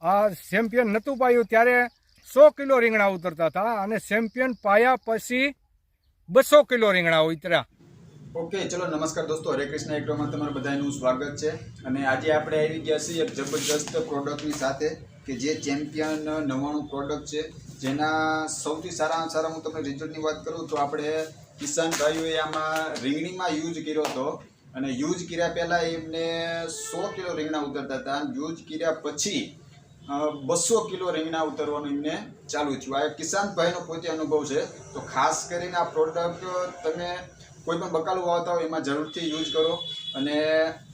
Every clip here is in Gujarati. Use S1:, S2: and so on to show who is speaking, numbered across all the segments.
S1: આ ચેમ્પિયન નહોતું પાયું ત્યારે સો કિલો રીંગણા ઉતરતા હતા અને ચેમ્પિયન પાયા પછી બસો કિલો રીંગણા ઉતર્યા.
S2: ઓકે, ચલો, નમસ્કાર દોસ્તો. હરે કૃષ્ણ એગ્રોમાં તમારું બધાનું સ્વાગત છે. અને આજે આપણે આવી ગયા છીએ એક જબરજસ્ત પ્રોડક્ટની સાથે કે જે ચેમ્પિયન નવાણું પ્રોડક્ટ છે. જેના સૌથી સારામાં સારા હું તમને રિઝલ્ટની વાત કરું તો આપણે કિસાન ભાઈઓએ આમાં રીંગણીમાં યુઝ કર્યો હતો. અને યુઝ કર્યા પહેલાં એમને સો કિલો રીંગણા ઉતરતા હતા. યુઝ કર્યા પછી બસો કિલો રીંગણા ઉતરવાનું એમને ચાલુ થયું. આ એક કિસાન પોતે અનુભવ છે. તો ખાસ કરીને આ પ્રોડક્ટ તમે કોઈ પણ બકાલું વાવતા હોય એમાં જરૂરથી યુઝ કરો. અને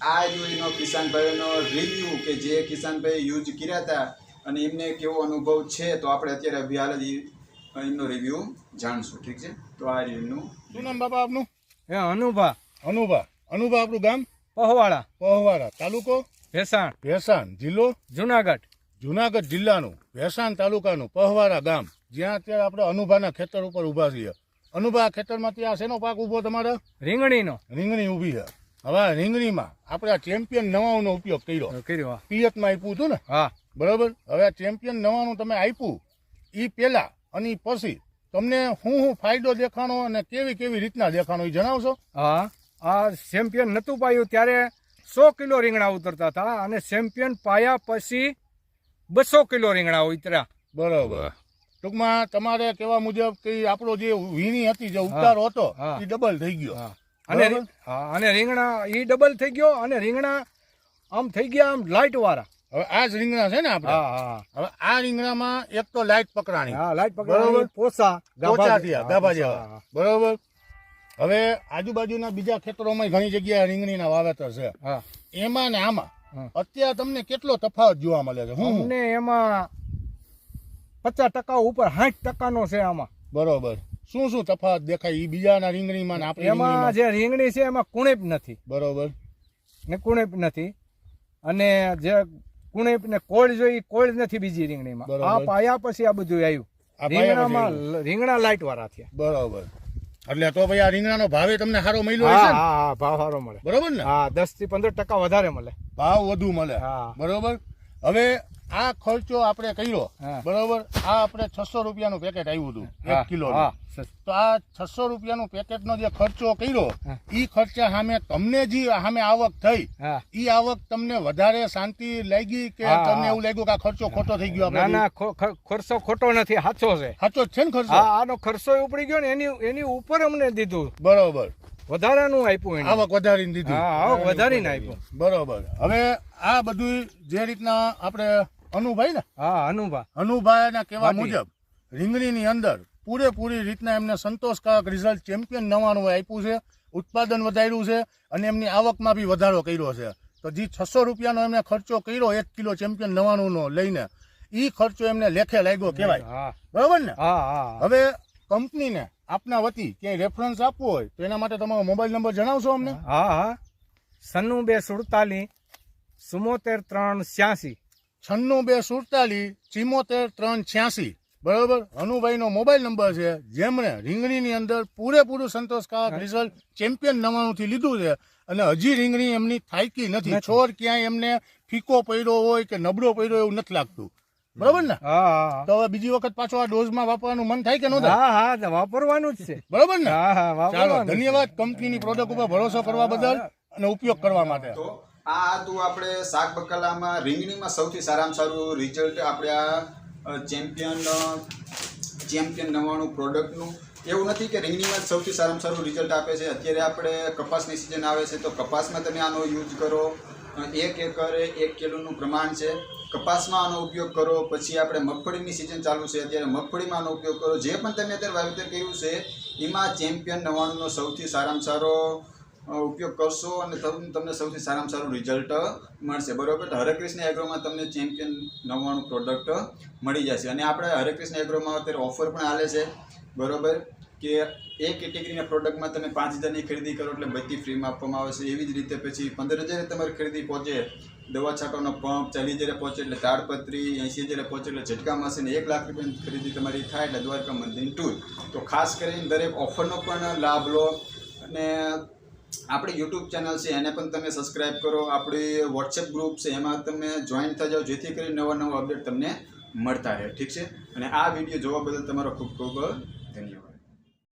S2: આ એનો કિસાનભાઈનો રિવ્યૂ કે જે કિસાનભાઈ યુઝ કર્યા હતા અને એમને કેવો અનુભવ છે તો આપણે અત્યારે અભી જ એમનો રિવ્યૂ જાણશું. ઠીક છે? તો આ રિવ્યૂનું
S3: શું નામ બાપા આપનું?
S1: હે અનુભા.
S3: અનુભા. અનુભા આપણું ગામ?
S1: પહોવાડા
S3: પહોવાડા તાલુકો?
S1: ભેસાણ.
S3: ભેસાણ. જિલ્લો?
S1: જુનાગઢ.
S3: જુનાગઢ જિલ્લાનું વેસાણ તાલુકાનું પહવારા ગામ જ્યાં અત્યારે આપણે અનુભાના ખેતર ઉપર ઊભા છીએ. અનુભા ખેતરમાં ત્યાં શેનો પાક ઊભો તમારે?
S1: રીંગણીનો.
S3: રીંગણી ઊભી છે. હવે રીંગણીમાં આપણે આ ચેમ્પિયન નવાણુંનો ઉપયોગ કર્યો.
S1: કર્યો હા.
S3: પિયતમાં આપ્યું હતું ને?
S1: હા.
S3: બરાબર? હવે આ ચેમ્પિયન નવાણું તમે આપ્યું એ પહેલાં અને એ પછી. તમને શું શું ફાયદો દેખાણો અને કેવી કેવી રીતના દેખાણો એ જણાવશો?
S1: હા આ ચેમ્પિયન નહોતું પાયું ત્યારે સો કિલો રીંગણા ઉતરતા હતા અને ચેમ્પિયન પાયા પછી બસો કિલો રીંગણા ઉતર્યા.
S3: બરોબર. ટૂંકમાં તમારે કેવા મુજબ કે આપણો જે વીણી હતી જે ઉતારો હતો એ ડબલ થઈ ગયો.
S1: અને અને રીંગણા એ ડબલ થઈ ગયો અને રીંગણા આમ થઈ ગયા આમ લાઇટ વાળા.
S3: હવે આ જ રીંગણા છે ને આપણે?
S1: હા હા.
S3: હવે આ રીંગણામાં એક તો લાઈટ પકડાણી.
S1: હા લાઇટ
S3: બરોબર.
S1: પોસા
S3: પોચા થયા ગાભા જેવા. બરોબર? હવે આજુબાજુના બીજા ખેતરોમાં ઘણી જગ્યાએ રીંગણીના વાવેતર છે. એમાં ને આમાં. અત્યારે તમને કેટલો તફાવત જોવા મળે છે? હું?
S1: અમને એમાં પચાસ ટકા ઉપર સાઠ ટકાનો છે આમાં.
S3: બરોબર. શું શું તફાવત દેખાય? ઈ બીજાના રીંગણીમાં ને આપણે
S1: એમાં જે રીંગણી છે એમાં કુણેપ નથી.
S3: બરોબર.
S1: ને કુણેપ નથી. અને જે કુણેપ ને કોળ જોઈ કોળ નથી બીજી રીંગણીમાં. આ પાયા પછી આ બધું આવ્યું રીંગણામાં રીંગણા લાઇટ વાળા થયા.
S3: બરોબર. એટલે તો ભાઈ આ રીંગણાનો ભાવે તમને સારો મળ્યો
S1: હા
S3: હશે
S1: હા હા ભાવ સારો મળે.
S3: બરોબર ને?
S1: હા દસથી પંદર ટકા વધારે મળે.
S3: ભાવ વધુ મળે.
S1: હા.
S3: બરોબર? હવે આ ખર્ચો આપણે કર્યો બરોબર? આ આપણે છસો રૂપિયાનું પેકેટ આવ્યું હતું એક કિલો તો આ છસો રૂપિયાનું પેકેટનો જે ખર્ચો કર્યો એ ખર્ચા સામે તમને જે સામે આવક થઈ એ આવક તમને વધારે શાંતિ લાગી કે તમને એવું લાગ્યું કે આ ખર્ચો ખોટો થઈ ગયો
S1: ના ના ખર્ચો ખોટો નથી સાચો છે.
S3: સાચો છે ને ખર્ચો?
S1: આનો ખર્ચો ઉપડી ગયો ને એની એની ઉપર અમને દીધું.
S3: બરોબર.
S1: વધારાનું આપ્યું એને.
S3: આવક વધારીને દીધું.
S1: આવક વધારીને આપ્યું.
S3: બરોબર. હવે આ બધું જે રીતના આપણે અનુભાઈ ને?
S1: હા અનુભા.
S3: અનુભાઈના કહેવા. મુજબ રીંગણીની અંદર પૂરેપૂરી રીતના એમને સંતોષકારક રિઝલ્ટ ચેમ્પિયન નવાણું આપ્યું છે ઉત્પાદન વધાર્યું છે અને એમની આવકમાં બી વધારો કર્યો છે. તો જે છસો રૂપિયાનો એમને ખર્ચો કર્યો એક કિલો ચેમ્પિયન નવાણુંનો લઈને એ ખર્ચો એમને લેખે લાગ્યો કહેવાય. બરાબર ને? હવે કંપનીને આપના વતી ક્યાંય રેફરન્સ આપવો હોય તો એના માટે તમારો મોબાઈલ નંબર જણાવશો અમને?
S1: હા હા. સન્નુ બે સુડતાલીસ ચુમ્મોતેર ત્રણ છ્યાસી.
S3: છન્નું બે સુડતાલીસ ચિમોતેર ત્રણ છ્યાસી. બરાબર? અનુભાઈનો મોબાઈલ નંબર છે જેમણે રીંગણીની અંદર પૂરેપૂરું સંતોષકારક રિઝલ્ટ ચેમ્પિયન નવાણુંથી લીધું છે. અને હજી રીંગણી એમની થાયકી નથી.
S1: નથી.
S3: છોડ ક્યાંય એમને ફીકો પડ્યો હોય કે નબળો પડ્યો એવું નથી લાગતું. બરોબર ને?
S1: હા હા
S3: તો હવે બીજી વખત પાછો આ ડોઝમાં વાપરવાનું મન થાય કે ન થાય?
S1: હા હા વાપરવાનું જ છે.
S3: બરોબર ને?
S1: હા હા
S3: ચાલો. ધન્યવાદ કંપનીની પ્રોડક્ટ ઉપર ભરોસો કરવા બદલ અને ઉપયોગ કરવા માટે.
S2: તો આ હતું આપણે શાક બકાલામાં રીંગણીમાં સૌથી સારામાં સારું રિઝલ્ટ આપણે આ ચેમ્પિયન ચેમ્પિયન નવાણું પ્રોડક્ટનું એવું નથી કે રીંગણીમાં જ સૌથી સારામાં સારું રિઝલ્ટ આપે છે. અત્યારે આપણે કપાસની સિઝન આવે છે તો કપાસમાં તમે આનો યુઝ કરો. એક એકરે એક કિલોનું પ્રમાણ છે. કપાસમાં આનો ઉપયોગ કરો, પછી આપણે મગફળીની સિઝન ચાલુ છે. અત્યારે મગફળીમાં આનો ઉપયોગ કરો. જે પણ તમે અત્યારે વાવેતર કર્યું છે, એમાં ચેમ્પિયન નવાણુંનો સૌથી સારામાં સારો ઉપયોગ કરશો અને તમ- તમને સૌથી સારામાં સારું રિઝલ્ટ મળશે. બરાબર? તો હરેકૃષ્ણ એગ્રોમાં તમને ચેમ્પિયન નવ્વાણું પ્રોડક્ટ મળી જશે. અને આપણે હરેકૃષ્ણ એગ્રોમાં અત્યારે ઓફર પણ હાલે છે. બરોબર? કે એ કેટેગરીના પ્રોડક્ટમાં તમે પાંચ હજારની ખરીદી કરો એટલે બધી ફ્રીમાં આપવામાં આવે છે. એવી જ રીતે પછી પંદર હજારે તમારી ખરીદી પહોંચે. દવા છાંટવાનો પંપ ચાલીસ હજારે પહોંચે એટલે તાડપત્રી એંસી હજારે પહોંચે એટલે ઝટકા મશીન એક લાખ રૂપિયાની ખરીદી તમારી થાય એટલે દ્વારકા મંદિરની ટૂર તો ખાસ કરીને દરેક ઓફરનો પણ લાભ લો. અને આપણી યુટ્યુબ ચેનલ છે, એને પણ તમે સબસ્ક્રાઈબ કરો. આપણી વોટ્સએપ ગ્રુપ છે, એમાં તમે જોઈન થઈ જાઓ, જેથી કરી નવા નવા અપડેટ તમને મળતા રહે. ઠીક છે? અને આ વીડિયો જોવા બદલ તમારો ખૂબ ખૂબ ધન્યવાદ.